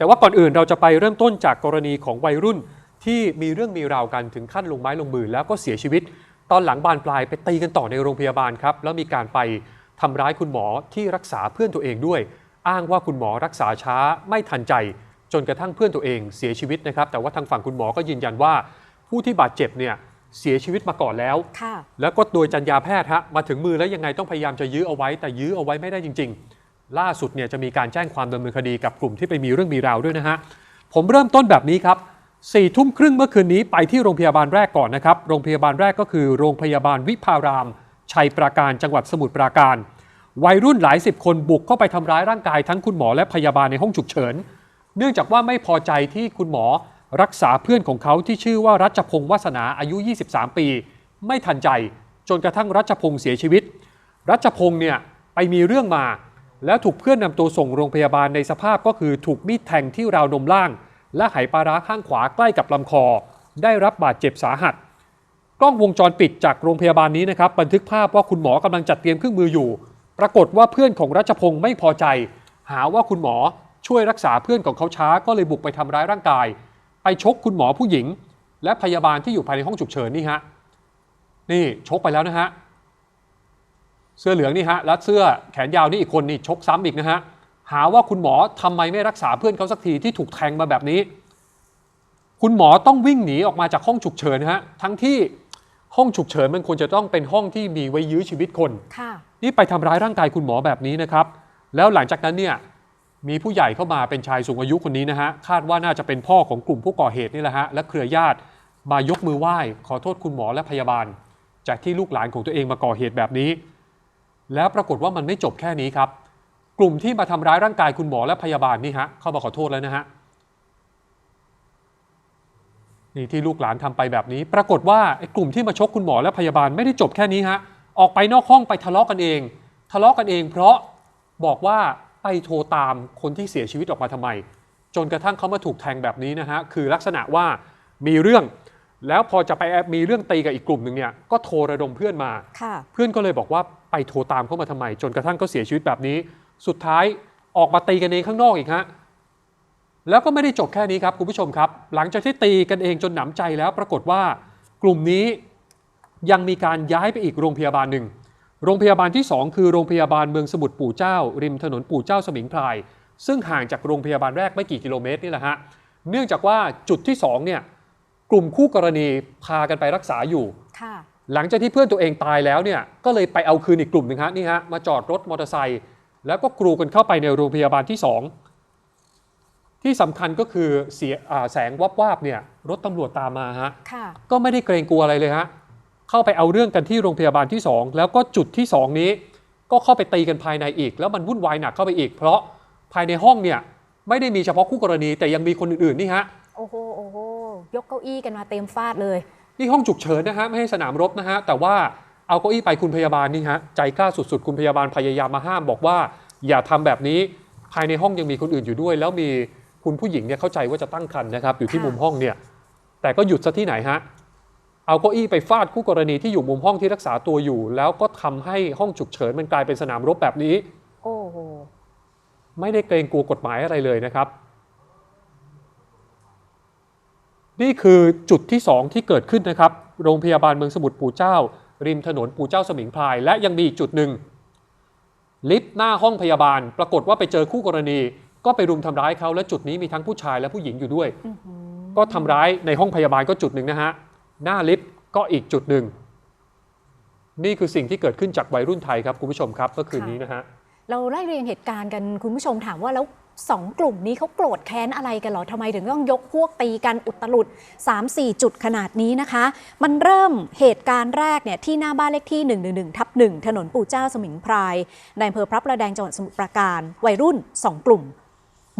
แต่ว่าก่อนอื่นเราจะไปเริ่มต้นจากกรณีของวัยรุ่นที่มีเรื่องมีราวกันถึงขั้นลงไม้ลงมือแล้วก็เสียชีวิต ตอนหลังบานปลายไปตีกันต่อในโรงพยาบาลครับ แล้วมีการไปทำร้ายคุณหมอที่รักษาเพื่อนตัวเองด้วย อ้างว่าคุณหมอรักษาช้าไม่ทันใจ จนกระทั่งเพื่อนตัวเองเสียชีวิตนะครับ แต่ว่าทางฝั่งคุณหมอก็ยืนยันว่า ผู้ที่บาดเจ็บเนี่ยเสียชีวิตมาก่อนแล้วค่ะแล้วก็โดยจรรยาแพทย์ฮะมาถึงมือแล้วยังไงต้องพยายามจะยื้อเอาไว้แต่ยื้อเอาไว้ไม่ได้จริง ๆ ล่าสุดเนี่ยจะมีการแจ้งความดำเนินคดีกับกลุ่มที่ไปมีเรื่องมีราวด้วยนะฮะ ผมเริ่มต้นแบบนี้ครับสี่ทุ่มครึ่งเมื่อคืนนี้ไปที่โรงพยาบาลแรกก่อนนะครับ โรงพยาบาลแรกก็คือโรงพยาบาลวิภาราม ชัยปราการจังหวัดสมุทรปราการ วัยรุ่นหลายสิบคนบุกเข้าไปทำร้ายร่างกายทั้งคุณหมอและพยาบาลในห้องฉุกเฉิน เนื่องจากว่าไม่พอใจที่คุณหมอรักษาเพื่อนของเขาที่ชื่อว่ารัชพงศ์วาสนาอายุ 23 ปี ไม่ทันใจ จนกระทั่งรัชพงศ์เสียชีวิต รัชพงศ์เนี่ยไปมีเรื่องมา แล้วถูกเพื่อนนำตัวส่งโรงพยาบาลในสภาพก็คือถูกมีดแทงที่ราวนมล่าง และไหปลาร้าข้างขวาใกล้กับลำคอ ได้รับบาดเจ็บสาหัส กล้องวงจรปิดจากโรงพยาบาลนี้นะครับบันทึกภาพว่าคุณหมอกำลังจัดเตรียมเครื่องมืออยู่ ปรากฏว่าเพื่อนของรัชพงศ์ไม่พอใจ หาว่าคุณหมอช่วยรักษาเพื่อนของเขาช้าก็เลยบุกไปทำร้ายร่างกาย ไปชกคุณหมอผู้หญิง และพยาบาลที่อยู่ภายในห้องฉุกเฉินนี่ฮะนี่ชกไปแล้วนะฮะ เสื้อเหลืองนี่ฮะแล้วเสื้อแขนยาวนี่อีกคนนี่ชกซ้ำอีกนะฮะหาว่าคุณหมอทำไมไม่รักษาเพื่อนเขาสักทีที่ถูกแทงมาแบบนี้ คุณหมอต้องวิ่งหนีออกมาจากห้องฉุกเฉินนะฮะทั้งที่ห้องฉุกเฉินมันควรจะต้องเป็นห้องที่มีไว้ยื้อชีวิตคนค่ะนี่ไปทำร้ายร่างกายคุณหมอแบบนี้นะครับ แล้วหลังจากนั้นเนี่ยมีผู้ใหญ่เข้ามาเป็นชายสูงอายุคนนี้นะฮะคาดว่าน่าจะเป็นพ่อของกลุ่มผู้ก่อเหตุนี่แหละฮะและเครือญาติมายกมือไหว้ ขอโทษคุณหมอและพยาบาล จากที่ลูกหลานของตัวเองมาก่อเหตุแบบนี้ แล้วปรากฏว่ามันไม่จบแค่นี้ครับ กลุ่มที่มาทำร้ายร่างกายคุณหมอและพยาบาลนี่ฮะเข้ามาขอโทษแล้วนะฮะนี่ที่ลูกหลานทำไปแบบนี้ ปรากฏว่าไอ้กลุ่มที่มาชกคุณหมอและพยาบาลไม่ได้จบแค่นี้ฮะออกไปนอกห้องไปทะเลาะกันเอง ทะเลาะกันเอง เพราะบอกว่าไปโทรตามคนที่เสียชีวิตออกมาทำไม จนกระทั่งเขามาถูกแทงแบบนี้นะฮะคือลักษณะว่ามีเรื่อง แล้วพอจะไปแอบมีเรื่องตีกับอีกกลุ่มหนึ่งเนี่ยก็โทรระดมเพื่อนมาค่ะเพื่อนก็เลยบอกว่าไปโทรตามเขามาทำไม จนกระทั่งเขาเสียชีวิตแบบนี้ สุดท้ายออกมาตีกันเองข้างนอกอีกฮะแล้วก็ไม่ได้จบแค่นี้ครับคุณผู้ชมครับ หลังจากที่ตีกันเองจนหนำใจแล้วปรากฏว่ากลุ่มนี้ยังมีการย้ายไปอีกโรงพยาบาลหนึ่งโรงพยาบาลที่ 2 คือโรงพยาบาลเมืองสมุทรปู่เจ้า ริมถนนปู่เจ้าสมิงพราย ซึ่งห่างจากโรงพยาบาลแรกไม่กี่กิโลเมตรนี่แหละฮะเนื่องจากว่าจุดที่2เนี่ย กลุ่มคู่กรณีพากันไปรักษาอยู่ ค่ะ หลังจากที่เพื่อนตัวเองตายแล้วเนี่ยก็เลยไปเอาคืนอีกกลุ่มหนึ่งฮะนี่ฮะมาจอดรถมอเตอร์ไซค์แล้วก็กรูกันเข้าไปในโรงพยาบาลที่ 2 ที่สำคัญก็คือเสียอ่าแสงวับวาบๆเนี่ยรถตำรวจตามมาฮะค่ะ ก็ไม่ได้เกรงกลัวอะไรเลยฮะเข้าไปเอาเรื่องกันที่โรงพยาบาลที่ 2 แล้วก็จุดที่ 2 นี้ ก็เข้าไปตีกันภายในอีก แล้วมันวุ่นวายหนักเข้าไปอีก เพราะภายในห้องเนี่ยไม่ได้มีเฉพาะคู่กรณี แต่ยังมีคนอื่นๆนี่ฮะ โอ้โห โอ้โห ยกเก้าอี้กันมาเต็มฟาดเลย นี่ห้องฉุกเฉินนะฮะไม่ให้สนามรบนะฮะแต่ว่าเอาเก้าอี้ไปคุณพยาบาลนี่ฮะใจกล้าสุดๆ คุณพยาบาลพยายามมาห้ามบอกว่า อย่าทำแบบนี้ภายในห้องยังมีคนอื่นอยู่ด้วย แล้วมีคุณผู้หญิงเนี่ยเข้าใจว่าจะตั้งครรภ์นะครับอยู่ที่ค่ะมุมห้องเนี่ยแต่ก็หยุดซะที่ไหนฮะเอาเก้าอี้ไปฟาดคู่กรณีที่อยู่มุมห้องที่รักษาตัวอยู่ แล้วก็ทำให้ห้องฉุกเฉินมันกลายเป็นสนามรบแบบนี้ โอ้โหไม่ได้เกรงกลัวกฎหมายอะไรเลยนะครับ นี่คือจุดที่ 2 ที่เกิดขึ้นนะครับ โรงพยาบาลเมืองสมุทรปู่เจ้า ริมถนนปู่เจ้าสมิงพราย และยังมีอีกจุดหนึ่ง ลิฟต์หน้าห้องพยาบาล ปรากฏว่าไปเจอคู่กรณี ก็ไปรุมทำร้ายเขาและจุดนี้มีทั้งผู้ชายและผู้หญิงอยู่ด้วยอื้อหือก็ทำร้ายในห้องพยาบาลก็จุดหนึ่งนะฮะ หน้าลิฟต์ก็อีกจุดหนึ่ง นี่คือสิ่งที่เกิดขึ้นจากวัยรุ่นไทยครับคุณผู้ชมครับเมื่อคืนนี้นะฮะเราไล่เรียงเหตุการณ์กันคุณผู้ชมถามว่าแล้ว สองกลุ่มนี้เขาโกรธแค้นอะไรกันเหรอทำไมถึงต้องยกพวกตีกันอุตลุด 3-4 จุดขนาดนี้นะคะ มันเริ่มเหตุการณ์แรกเนี่ยที่หน้าบ้านเลขที่ 111ทับ1ถนนปู่เจ้าสมิงพราย ในอำเภอพระประแดงจังหวัดสมุทรปราการ วัยรุ่น 2 กลุ่ม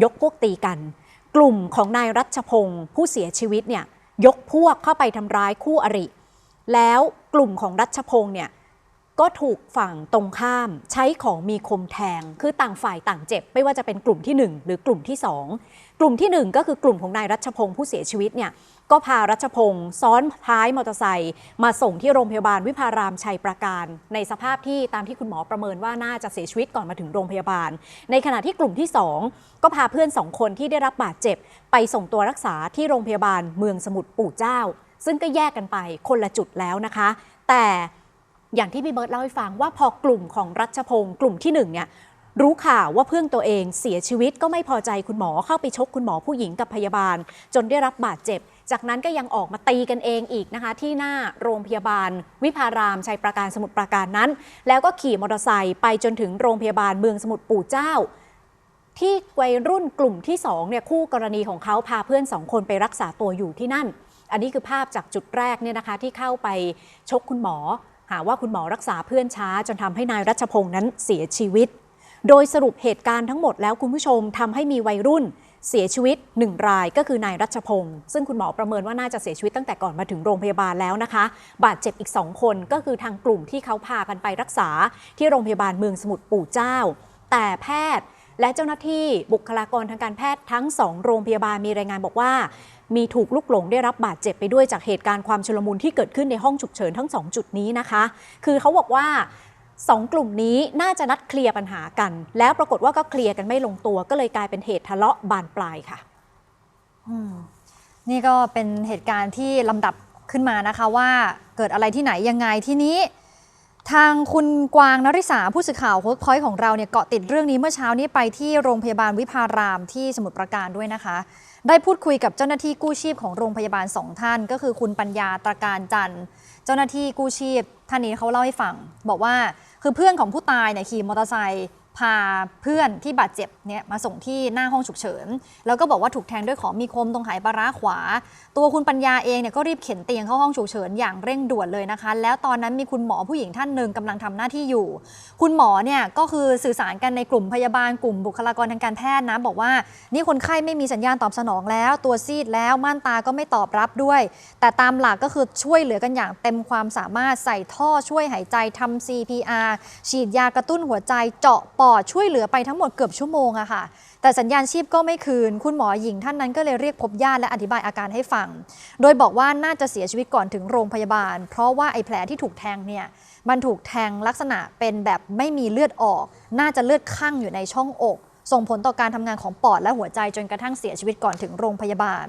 ยกพวกตีกัน กลุ่มของนายรัชพงศ์ผู้เสียชีวิตเนี่ยยกพวกเข้าไปทำร้ายคู่อริ แล้วกลุ่มของรัชพงศ์เนี่ย ก็ถูกฝั่งตรงข้ามใช้ของมีคมแทง คือต่างฝ่ายต่างเจ็บ ไม่ว่าจะเป็นกลุ่มที่ 1 หรือกลุ่มที่ 2 กลุ่มทีหนึ่1 ก็คือกลุ่มของนายรัชพงศ์ผู้เสียชีวิตเนี่ยก็พารัชพงศ์ซ้อนท้ายมอเตอร์ไซค์มาส่งที่โรงพยาบาลวิภารามชัยประการ ในสภาพที่ตามที่คุณหมอประเมินว่าน่าจะเสียชีวิตก่อนมาถึงโรงพยาบาล ในขณะที่กลุ่มที่ 2 ก็พาเพื่อนสองคนที่ได้รับบาดเจ็บ ไปส่งตัวรักษาที่โรงพยาบาลเมืองสมุทรปู่เจ้า ซึ่งก็แยกกันไปคนละจุดแล้วนะคะ แต่ อย่างที่พี่เบิร์ตเล่าให้ฟังว่าพอกลุ่มของรัชพงศ์กลุ่มที่หนึ่งเนี่ยรู้ข่าวว่าเพื่อนตัวเองเสียชีวิตก็ไม่พอใจคุณหมอเข้าไปชกคุณหมอผู้หญิงกับพยาบาล จนได้รับบาดเจ็บ จากนั้นก็ยังออกมาตีกันเองอีกนะคะ ที่หน้าโรงพยาบาล วิภารามชัยประการสมุทรปราการนั้น แล้วก็ขี่มอเตอร์ไซค์ไปจนถึงโรงพยาบาลเมืองสมุทรปู่เจ้า ที่วัยรุ่นกลุ่มที่2เนี่ยคู่กรณีของเขาพาเพื่อนสองคนไปรักษาตัวอยู่ที่นั่น อันนี้คือภาพจากจุดแรกเนี่ยนะคะที่เข้าไปชกคุณหมอ หาว่าคุณหมอรักษาเพื่อนช้า จนทำให้นายรัชพงศ์นั้นเสียชีวิต โดยสรุปเหตุการณ์ทั้งหมดแล้วคุณผู้ชมทำให้มีวัยรุ่นเสียชีวิต 1 รายก็คือนายรัชพงศ์ซึ่งคุณหมอประเมินว่าน่าจะเสียชีวิตตั้งแต่ก่อนมาถึงโรงพยาบาลแล้วนะคะ บาดเจ็บอีก 2 คนก็คือทางกลุ่มที่เขาพากันไปรักษา ที่โรงพยาบาลเมืองสมุทรปู่เจ้า แต่แพทย์และเจ้าหน้าที่บุคลากรทางการแพทย์ทั้ง 2 โรงพยาบาลมีรายงานบอกว่า มีถูกลุกหลงได้รับบาดเจ็บไปด้วยจากเหตุการณ์ความชุลมุนที่เกิดขึ้นในห้องฉุกเฉินทั้ง 2 จุดนี้นะคะ คือเขาบอกว่า2กลุ่มนี้น่าจะนัดเคลียร์ปัญหากัน แล้วปรากฏว่าก็เคลียร์กันไม่ลงตัว ก็เลยกลายเป็นเหตุทะเลาะบานปลายค่ะอืมนี่ก็เป็นเหตุการณ์ที่ลำดับขึ้นมานะคะว่าเกิดอะไรที่ไหนยังไงที่นี้ ทางคุณกวางนริษาผู้สื่อข่าวเวิร์กพอยต์ของเราเนี่ยเกาะติดเรื่องนี้เมื่อเช้านี้ไปที่โรงพยาบาลวิภารามที่สมุทรปราการด้วยนะคะ ได้พูดคุยกับเจ้าหน้าที่กู้ชีพของโรงพยาบาลสองท่าน ก็คือคุณปัญญาตรการจันทร์ เจ้าหน้าที่กู้ชีพ ท่านนี้เขาเล่าให้ฟัง บอกว่าคือเพื่อนของผู้ตายเนี่ยขี่มอเตอร์ไซค์ พาเพื่อนที่บาดเจ็บเนี่ยมาส่งที่หน้าห้องฉุกเฉิน แล้วก็บอกว่าถูกแทงด้วยของมีคมตรงหายปลาร้าขวา ตัวคุณปัญญาเองเนี่ยก็รีบเข็นเตียงเข้าห้องฉุกเฉินอย่างเร่งด่วนเลยนะคะ แล้วตอนนั้นมีคุณหมอผู้หญิงท่านหนึ่งกำลังทำหน้าที่อยู่ คุณหมอเนี่ยก็คือสื่อสารกันในกลุ่มพยาบาลกลุ่มบุคลากรทางการแพทย์นะบอกว่า นี่คนไข้ไม่มีสัญญาณตอบสนองแล้ว ตัวซีดแล้วม่านตาก็ไม่ตอบรับด้วย แต่ตามหลักก็คือช่วยเหลือกันอย่างเต็มความสามารถใส่ท่อช่วยหายใจทำ CPR ฉีดยากระตุ้นหัวใจเจาะปอดช่วยเหลือไปทั้งหมดเกือบชั่วโมงอะค่ะ แต่สัญญาณชีพก็ไม่คืน คุณหมอหญิงท่านนั้นก็เลยเรียกพบญาติและอธิบายอาการให้ฟัง โดยบอกว่าน่าจะเสียชีวิตก่อนถึงโรงพยาบาล เพราะว่าไอ้แผลที่ถูกแทงเนี่ยมันถูกแทงลักษณะเป็นแบบไม่มีเลือดออก น่าจะเลือดข้างอยู่ในช่องอก ส่งผลต่อการทำงานของปอดและหัวใจจนกระทั่งเสียชีวิตก่อนถึงโรงพยาบาล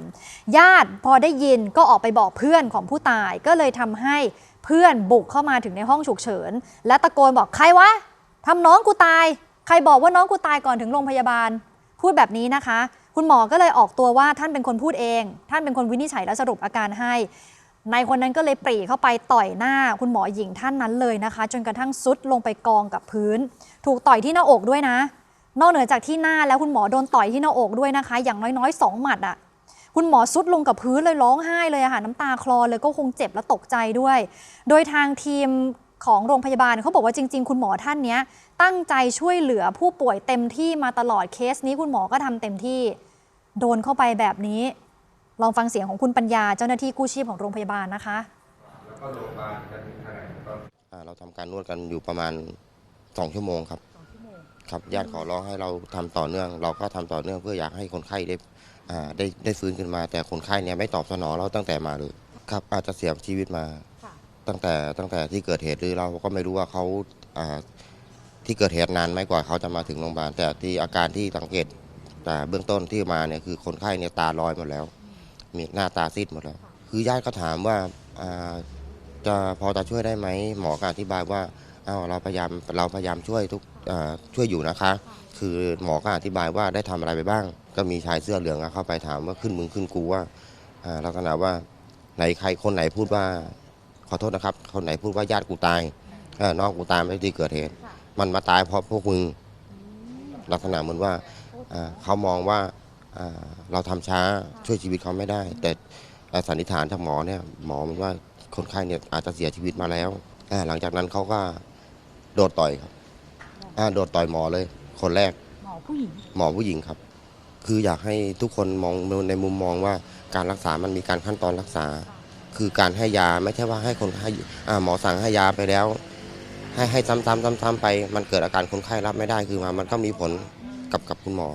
ญาติพอได้ยินก็ออกไปบอกเพื่อนของผู้ตายก็เลยทำให้เพื่อนบุกเข้ามาถึงในห้องฉุกเฉิน และตะโกนบอกใครวะ ทำน้องกูตาย ใครบอกว่าน้องกูตายก่อนถึงโรงพยาบาล พูดแบบนี้นะคะ คุณหมอก็เลยออกตัวว่าท่านเป็นคนพูดเอง ท่านเป็นคนวินิจฉัยและสรุปอาการให้นายคนนั้นก็เลยปรีเข้าไปต่อยหน้าคุณหมอหญิงท่านนั้นเลยนะคะ จนกระทั่งซุดลงไปกองกับพื้น ถูกต่อยที่หน้าอกด้วยนะ นอกเหนือจากที่หน้าแล้วคุณหมอโดนต่อยที่หน้าอกด้วยนะคะ อย่างน้อยๆสองหมัดอะคุณหมอซุดลงกับพื้นเลยร้องไห้เลยอะค่ะน้ำตาคลอเลยก็คงเจ็บและตกใจด้วย โดยทางทีม ของโรงพยาบาลเขาบอกว่าจริง ๆ คุณหมอท่านเนี้ยตั้งใจช่วยเหลือผู้ป่วยเต็มที่มาตลอดเคสนี้คุณหมอก็ทำเต็มที่ โดนเข้าไปแบบนี้ ลองฟังเสียงของคุณปัญญาเจ้าหน้าที่กู้ชีพของโรงพยาบาลนะคะอ่าเราทำการนวดกันอยู่ประมาณสองชั่วโมงครับครับญาติขอร้องให้เราทำต่อเนื่อง เราก็ทำต่อเนื่องเพื่ออยากให้คนไข้ได้ได้ได้ฟื้นขึ้นมา แต่คนไข้เนี่ยไม่ตอบสนองเราตั้งแต่มาเลยครับอาจจะเสียชีวิตมา ตั้งแต่ตั้งแต่ที่เกิดเหตุหรือเราก็ไม่รู้ว่าเขาอ่าที่เกิดเหตุนานไหมกว่าเขาจะมาถึงโรงพยาบาลแต่ที่อาการที่สังเกตแต่เบื้องต้นที่มาเนี่ยคือคนไข้เนี่ยตาลอยหมดแล้ว มีหน้าตาซีดหมดแล้ว คือญาติก็ถามว่าอ่าจะพอจะช่วยได้ไหมหมอก็อธิบายว่าอ้าวเราพยายามเราพยายามช่วยทุกอ่อช่วยอยู่นะคะ คือหมอก็อธิบายว่าได้ทำอะไรไปบ้าง ก็มีชายเสื้อเหลืองอะเข้าไปถามว่าขึ้นมึงขึ้นกูว่าอ่าลักษณะว่าไหนใครคนไหนพูดว่า ขอโทษนะครับคนไหนพูดว่าญาติกูตายเออน้องกูตายไม่ที่เกิดเหตุมันมาตายเพราะพวกมึงลักษณะเหมือนว่าอ่าเขามองว่าอ่าเราทำช้าช่วยชีวิตเขาไม่ได้ แต่อ่าสันนิษฐานจากหมอเนี่ยหมอมันว่าคนไข้เนี่ยอาจจะเสียชีวิตมาแล้วอ่าหลังจากนั้นเขาก็โดดต่อยครับอ่าโดดต่อยหมอเลย คนแรก หมอผู้หญิง หมอผู้หญิงครับ คืออยากให้ทุกคนมองในมุมมองว่าการรักษามันมีการขั้นตอนรักษา คือการให้ยาไม่ใช่ว่าให้คนไข้หมอสั่งให้ยาไปแล้ว ให้ให้ซ้ำๆซ้ำๆไป มันเกิดอาการคนไข้รับไม่ได้คือมามันก็มีผลกับกับคุณหมอ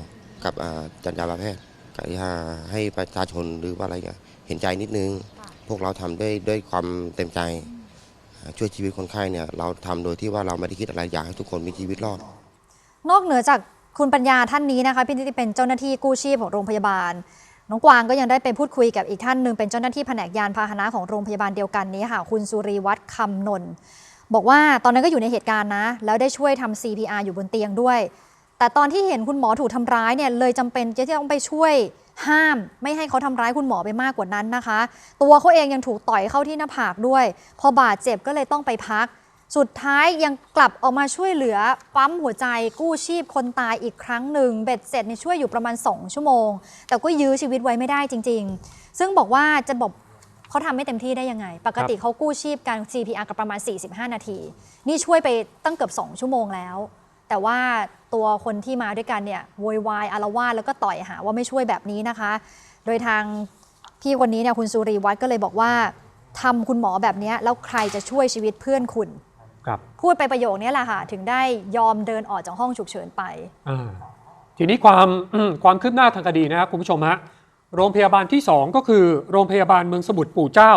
กับอ่าจัญญาแพทย์ก็อยาให้ประชาชนหรือว่าอะไรเงี้ยเห็นใจนิดนึง พวกเราทำด้วยด้วยความเต็มใจ ช่วยชีวิตคนไข้เนี่ยเราทำโดยที่ว่าเราไม่ได้คิดอะไรอยากให้ทุกคนมีชีวิตรอด นอกเหนือจากคุณปัญญาท่านนี้นะคะพี่นิติเป็นเจ้าหน้าที่กู้ชีพของโรงพยาบาล น้องกวางก็ยังได้ไปพูดคุยกับอีกท่านหนึ่งเป็นเจ้าหน้าที่แผนกยานพาหนะของโรงพยาบาลเดียวกันนี้ค่ะ คุณสุรีวัฒน์คำนนท์บอกว่าตอนนั้นก็อยู่ในเหตุการณ์นะ แล้วได้ช่วยทำ CPR อยู่บนเตียงด้วย แต่ตอนที่เห็นคุณหมอถูกทำร้ายเนี่ยเลยจำเป็นจะต้องไปช่วยห้ามไม่ให้เขาทำร้ายคุณหมอไปมากกว่านั้นนะคะ ตัวเขาเองยังถูกต่อยเข้าที่หน้าผากด้วย พอบาดเจ็บก็เลยต้องไปพัก สุดท้ายยังกลับออกมาช่วยเหลือปั๊มหัวใจกู้ชีพคนตายอีกครั้งหนึ่งเบ็ดเสร็จเนี่ยช่วยอยู่ประมาณ 2 ชั่วโมง แต่ก็ยื้อชีวิตไว้ไม่ได้จริง ๆ ซึ่งบอกว่าจะบอกเขาทำไม่เต็มที่ได้ยังไง ปกติเขากู้ชีพการ CPR กับประมาณ 45 นาที นี่ช่วยไปตั้งเกือบ 2 ชั่วโมงแล้ว แต่ว่าตัวคนที่มาด้วยกันเนี่ยโวยวายอารวาสแล้วก็ต่อยหาว่าไม่ช่วยแบบนี้นะคะ โดยทางพี่คนนี้เนี่ยคุณสุรีวัฒน์ก็เลยบอกว่าทำคุณหมอแบบนี้แล้วใครจะช่วยชีวิตเพื่อนคุณ ครับพูดไปประโยคนี้แหละค่ะ ถึงได้ยอมเดินออกจากห้องฉุกเฉินไปอ่าทีนี้ความอืมความคืบหน้าทางคดีนะครับคุณผู้ชมฮะโรงพยาบาลที่ 2 ก็คือ โรงพยาบาลเมืองสมุทรปู่เจ้า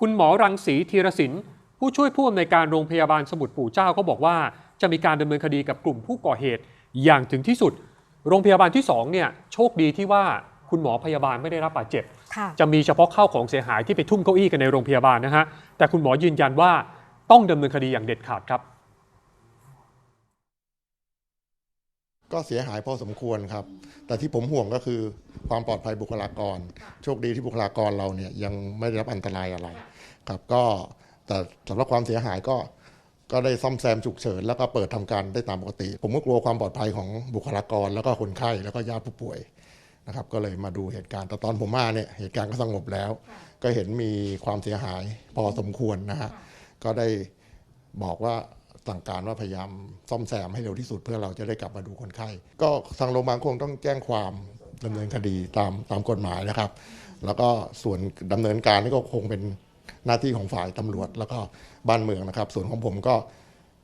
คุณหมอรังสีธีรศิลป์ผู้ช่วยผู้อำนวยการโรงพยาบาลสมุทรปู่เจ้าก็บอกว่าจะมีการดำเนินคดีกับกลุ่มผู้ก่อเหตุอย่างถึงที่สุด โรงพยาบาลที่2เนี่ยโชคดีที่ว่าคุณหมอพยาบาลไม่ได้รับบาดเจ็บค่ะจะมีเฉพาะข้าวของเสียหายที่ไปทุ่มเก้าอี้กันในโรงพยาบาลนะฮะแต่คุณหมอยืนยันว่า ต้องดำเนินคดีอย่างเด็ดขาดครับ ก็เสียหายพอสมควรครับ แต่ที่ผมห่วงก็คือความปลอดภัยบุคลากร โชคดีที่บุคลากรเราเนี่ยยังไม่ได้รับอันตรายอะไรครับก็แต่สำหรับความเสียหายก็ก็ได้ซ่อมแซมฉุกเฉินแล้วก็เปิดทำการได้ตามปกติ ผมก็กลัวความปลอดภัยของบุคลากร แล้วก็คนไข้แล้วก็ญาติผู้ป่วยนะครับก็เลยมาดูเหตุการณ์แต่ตอนผมมาเนี่ยเหตุการณ์ก็สงบแล้ว ก็เห็นมีความเสียหายพอสมควรนะฮะ ก็ได้บอกว่าสั่งการว่าพยายามซ่อมแซมให้เร็วที่สุดเพื่อเราจะได้กลับมาดูคนไข้ ก็ทางโรงพยาบาลคงต้องแจ้งความดำเนินคดีตามตามกฎหมายนะครับ แล้วก็ส่วนดำเนินการนี่ก็คงเป็นหน้าที่ของฝ่ายตำรวจ แล้วก็บ้านเมืองนะครับ ส่วนของผมก็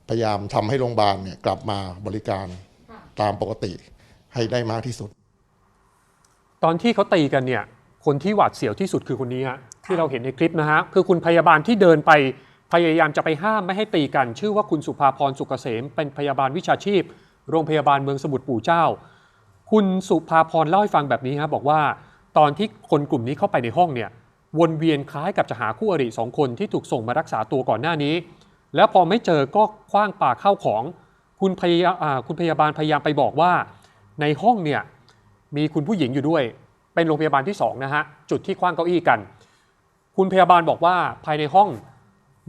พยายามทำให้โรงพยาบาลเนี่ยกลับมาบริการตามปกติให้ได้มากที่สุด ตอนที่เขาตีกันเนี่ยคนที่หวาดเสียวที่สุดคือคนนี้ฮะที่เราเห็นในคลิปนะฮะคือคุณพยาบาลที่เดินไป พยายามจะไปห้ามไม่ให้ตีกัน ชื่อว่าคุณสุภาพรสุกเกษม เป็นพยาบาลวิชาชีพ โรงพยาบาลเมืองสมุทรปู่เจ้า คุณสุภาพรเล่าให้ฟังแบบนี้ฮะบอกว่าตอนที่คนกลุ่มนี้เข้าไปในห้องเนี่ยวนเวียนคล้ายกับจะหาคู่อริสองคนที่ถูกส่งมารักษาตัวก่อนหน้านี้ แล้วพอไม่เจอก็คว้างปากเข้าของ คุณพยาอ่าคุณพยาบาลพยายามไปบอกว่า ในห้องเนี่ยมีคุณผู้หญิงอยู่ด้วย เป็นโรงพยาบาลที่สองนะฮะจุดที่คว้างเก้าอี้กัน คุณพยาบาลบอกว่าภายในห้อง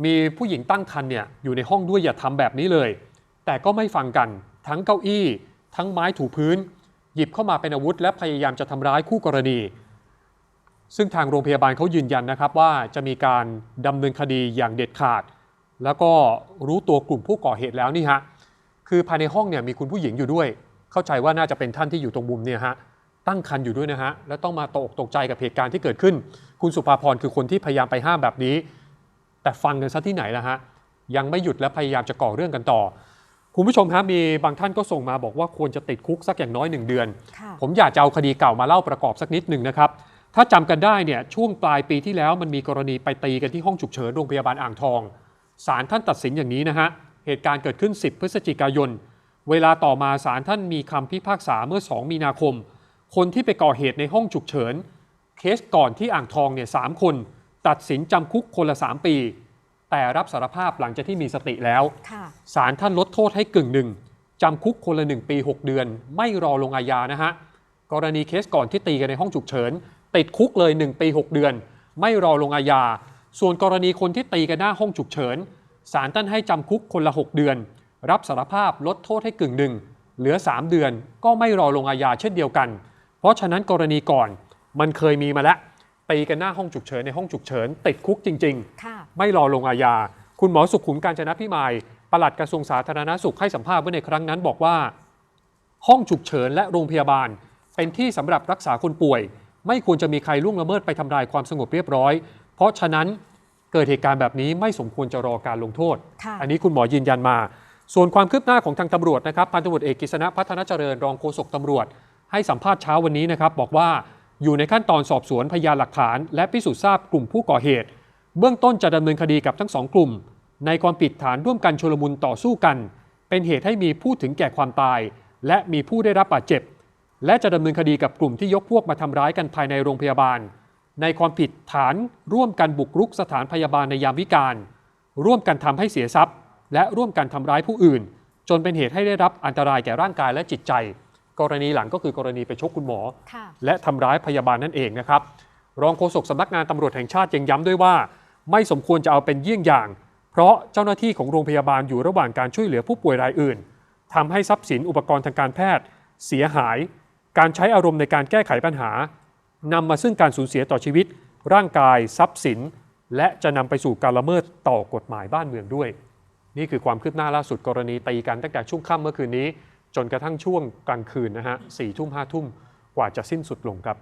มีผู้หญิงตั้งครรภ์เนี่ยอยู่ในห้องด้วยอย่าทำแบบนี้เลย แต่ก็ไม่ฟังกัน ทั้งเก้าอี้ ทั้งไม้ถูพื้น หยิบเข้ามาเป็นอาวุธ และพยายามจะทำร้ายคู่กรณี ซึ่งทางโรงพยาบาลเขายืนยันนะครับว่าจะมีการดำเนินคดีอย่างเด็ดขาด แล้วก็รู้ตัวกลุ่มผู้ก่อเหตุแล้วนี่ฮะคือภายในห้องเนี่ยมีคุณผู้หญิงอยู่ด้วย เข้าใจว่าน่าจะเป็นท่านที่อยู่ตรงมุมเนี่ยฮะตั้งคันอยู่ด้วยนะฮะแล้วต้องมาตกอกตกใจกับเหตุการณ์ที่เกิดขึ้น คุณสุภาพรคือคนที่พยายามไปห้ามแบบนี้ แต่ฟังกันซะที่ไหนล่ะฮะ ยังไม่หยุดและพยายามจะก่อเรื่องกันต่อ คุณผู้ชมฮะมีบางท่านก็ส่งมาบอกว่าควรจะติดคุกสักอย่างน้อยหนึ่งเดือนค่ะผมอยากจะเอาคดีเก่ามาเล่าประกอบสักนิดหนึ่งนะครับ ถ้าจำกันได้เนี่ยช่วงปลายปีที่แล้วมันมีกรณีไปตีกันที่ห้องฉุกเฉินโรงพยาบาลอ่างทองศาลท่านตัดสินอย่างนี้นะฮะเหตุการณ์เกิดขึ้น 10 พฤศจิกายน เวลาต่อมาศาลท่านมีคำพิพากษาเมื่อ 2 มีนาคม คนที่ไปก่อเหตุในห้องฉุกเฉิน เคสก่อนที่อ่างทองเนี่ยสามคน ตัดสินจำคุกคนละ 3 ปี แต่รับสารภาพหลังจากที่มีสติแล้วค่ะศาลท่านลดโทษให้กึ่งหนึ่งจำคุกคนละ 1 ปี 6 เดือน ไม่รอลงอาญานะฮะ กรณีเคสก่อนที่ตีกันในห้องฉุกเฉิน ติดคุกเลย 1 ปี 6 เดือน ไม่รอลงอาญา ส่วนกรณีคนที่ตีกันหน้าห้องฉุกเฉินศาลท่านให้จำคุกคนละ 6 เดือน รับสารภาพลดโทษให้กึ่งหนึ่งเหลือ 3 เดือนก็ไม่รอลงอาญาเช่นเดียวกัน เพราะฉะนั้นกรณีก่อนมันเคยมีมาแล้ว ตีกันหน้าห้องฉุกเฉินในห้องฉุกเฉินติดคุกจริงๆค่ะไม่รอลงอาญา คุณหมอสุขุมการจนะพิมายปลัดกระทรวงสาธารณาสุขให้สัมภาษณ์ไว้ในครั้งนั้นบอกว่า ห้องฉุกเฉินและโรงพยาบาล เป็นที่สำหรับรักษาคนป่วย ไม่ควรจะมีใครล่วงละเมิดไปทำลายความสงบเรียบร้อย เพราะฉะนั้นเกิดเหตุการณ์แบบนี้ไม่สมควรจะรอการลงโทษค่ะอันนี้คุณหมอยืนยันมา ส่วนความคืบหน้าของทางตำรวจนะครับพันตำรวจเอกกฤษณะพัฒนาเจริญรองโฆษกตำรวจ ให้สัมภาษณ์เช้าวันนี้นะครับบอกว่า อยู่ในขั้นตอนสอบสวนพยานหลักฐาน และพิสูจน์ทราบกลุ่มผู้ก่อเหตุ เบื้องต้นจะดำเนินคดีกับทั้งสองกลุ่ม ในความผิดฐานร่วมกันชลมุนต่อสู้กัน เป็นเหตุให้มีผู้ถึงแก่ความตาย และมีผู้ได้รับบาดเจ็บ และจะดำเนินคดีกับกลุ่มที่ยกพวกมาทำร้ายกันภายในโรงพยาบาล ในความผิดฐานร่วมกันบุกรุกสถานพยาบาลในยามวิกาลร่วมกันทำให้เสียทรัพย์ และร่วมกันทำร้ายผู้อื่น จนเป็นเหตุให้ได้รับอันตรายแก่ร่างกายและจิตใจ กรณีหลังก็คือกรณีไปชกคุณหมอค่ะและทำร้ายพยาบาลนั่นเองนะครับ รองโฆษกสำนักงานตำรวจแห่งชาติยังย้ำด้วยว่า ไม่สมควรจะเอาเป็นเยี่ยงอย่าง เพราะเจ้าหน้าที่ของโรงพยาบาลอยู่ระหว่างการช่วยเหลือผู้ป่วยรายอื่นทำให้ทรัพย์สินอุปกรณ์ทางการแพทย์ เสียหาย การใช้อารมณ์ในการแก้ไขปัญหานำมาซึ่งการสูญเสียต่อชีวิต ร่างกายทรัพย์สิน และจะนำไปสู่การละเมิดต่อกฎหมายบ้านเมืองด้วย นี่คือความคืบหน้าล่าสุดกรณีตีกันตั้งแต่ช่วงค่ำเมื่อคืนนี้ จนกระทั่งช่วงกลางคืนนะฮะสี่ทุ่มห้าทุ่มกว่าจะสิ้นสุดลงครับ